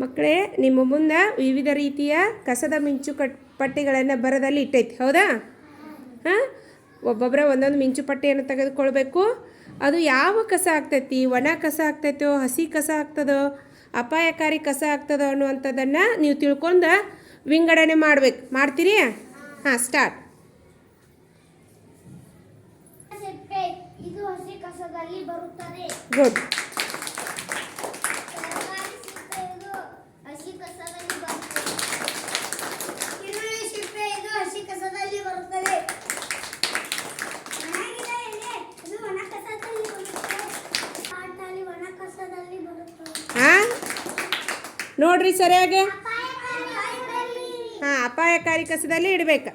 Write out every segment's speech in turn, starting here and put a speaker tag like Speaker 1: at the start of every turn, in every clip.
Speaker 1: ಮಕ್ಕಳೇ ನಿಮ್ಮ ಮುಂದೆ ವಿವಿಧ ರೀತಿಯ ಕಸದ ಮಿಂಚು ಕಟ್ ಪಟ್ಟಿಗಳನ್ನು ಬರದಲ್ಲಿ ಇಟ್ಟೈತಿ ಹೌದಾ? ಹಾಂ? ಒಬ್ಬೊಬ್ಬರ ಒಂದೊಂದು ಮಿಂಚು ಪಟ್ಟಿಯನ್ನು ತೆಗೆದುಕೊಳ್ಬೇಕು. ಅದು ಯಾವ ಕಸ ಆಗ್ತೈತಿ? ಒಣ ಕಸ ಆಗ್ತೈತೋ ಹಸಿ ಕಸ ಆಗ್ತದೋ ಅಪಾಯಕಾರಿ ಕಸ ಆಗ್ತದೋ ಅನ್ನುವಂಥದ್ದನ್ನು ನೀವು ತಿಳ್ಕೊಂಡು ವಿಂಗಡಣೆ ಮಾಡ್ಬೇಕು. ಮಾಡ್ತೀರಿ? ಹಾಂ ಸ್ಟಾರ್ಟ್
Speaker 2: ಸಿಪ್ಪೆ ಇದು ಹಸಿ ಕಸದಲ್ಲಿ ಬರುತ್ತದೆ.
Speaker 1: ಗುಡ್
Speaker 2: ತರಕಾರಿ ಸಿಪ್ಪೆ ಇದು ಹಸಿ ಕಸದಲ್ಲಿ ಬರುತ್ತದೆ ಈರುಳ್ಳಿ ಸಿಪ್ಪೆ ಇದು ಹಸಿ ಕಸದಲ್ಲಿ ಬರುತ್ತದೆ ಒಣಗಿದ ಎಲೆ ಇದು ಒಣ ಕಸದಲ್ಲಿ ಬರುತ್ತದೆ ಕಾಟಲ್ಲಿ ಒಣ ಕಸದಲ್ಲಿ ಬರುತ್ತದೆ
Speaker 1: ಹಾಂ ನೋಡ್ರಿ ಸರಿಯಾಗಿ? ಹಾಂ ಅಪಾಯಕಾರಿ ಕಸದಲ್ಲಿ ಇಡಬೇಕು.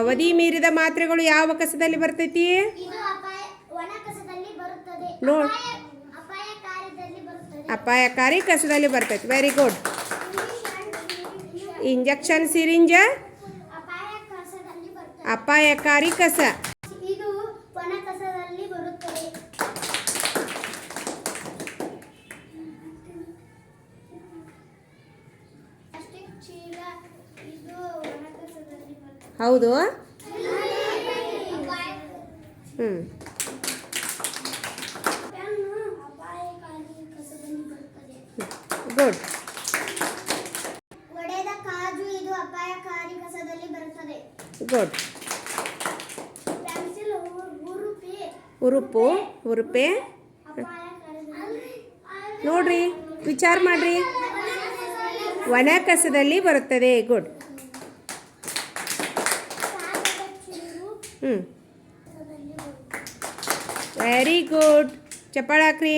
Speaker 2: ಅವಧ ಮೀರಿದ
Speaker 1: ಮಾತ್ರೆಗಳು ಯಾವ ಕಸದಲ್ಲಿ ಬರ್ತೈತಿ? ನೋಡ್. ಅಪಾಯಕಾರಿ ಕಸದಲ್ಲಿ ಬರ್ತೈತಿ. ವೆರಿ ಗುಡ್
Speaker 2: ಇಂಜೆಕ್ಷನ್
Speaker 1: ಸಿರಿಂಜ ಅಪಾಯಕಾರಿ ಕಸ
Speaker 2: ಇದು ಒಣ ಕಸದಲ್ಲಿ ಬರುತ್ತದೆ ಪ್ಲಾಸ್ಟಿಕ್ ಚೀಲ ಇದು ಒಣ ಕಸದಲ್ಲಿ ಬರುತ್ತದೆ
Speaker 1: ಹೌದು? ಹ್ಞೂ ಗುಡ್
Speaker 2: ಅಪಾಯಕಾರಿ ಕಸದಲ್ಲಿ ಬರುತ್ತದೆ.
Speaker 1: ಗುಡ್
Speaker 2: ಉರುಪಿ
Speaker 1: ಉರುಪು ನೋಡ್ರಿ ವಿಚಾರ ಮಾಡ್ರಿ. ಒಣ ಕಸದಲ್ಲಿ ಬರುತ್ತದೆ. ಗುಡ್ ಹ್ಞೂ ವೆರಿ ಗುಡ್ ಚಪ್ಪಾಳ ಹಾಕ್ರಿ.